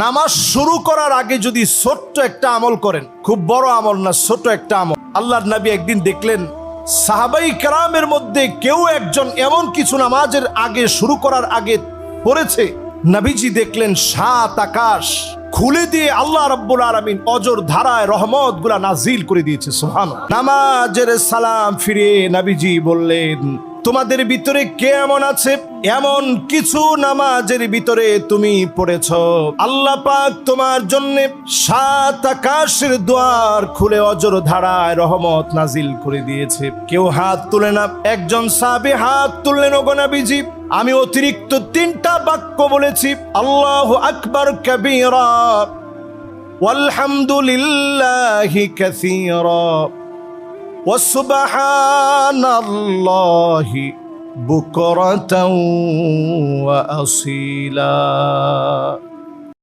নামাজ শুরু করার আগে যদি ছোট্ট একটা আমল করেন, খুব বড় আমল না ছোট একটা আমল। আল্লাহর নবী একদিন দেখলেন, সাহাবাই কারামের মধ্যে কেউ একজন এমন কিছু নামাজের আগে, শুরু করার আগে পড়েছে। নবীজি দেখলেন, সাত আকাশ খুলে দিয়ে আল্লাহ রব্বুল আলমিন অজর ধারায় রহমতগুলা নাজিল করে দিয়েছে সোহান নামাজের সালাম ফিরে নবীজি বললেন তোমাদের ভিতরে কে এমন আছে? এমন কিছু নামাজের ভিতরে তুমি পড়েছ। আল্লাহ পাক তোমার জন্য সাত আকাশের দ্বার খুলে অজর ধারায় রহমত নাজিল করে দিয়েছে। কেউ হাত তুলে না। একজন সাবে হাত তুললেন ওগনাবিজি আমি অতিরিক্ত তিনটা বাক্য বলেছি। আল্লাহ আকবর কবিরা, ওয়ালহামদুলিল্লাহি কাসীরা। وسبحان الله بكرة وأصيلا.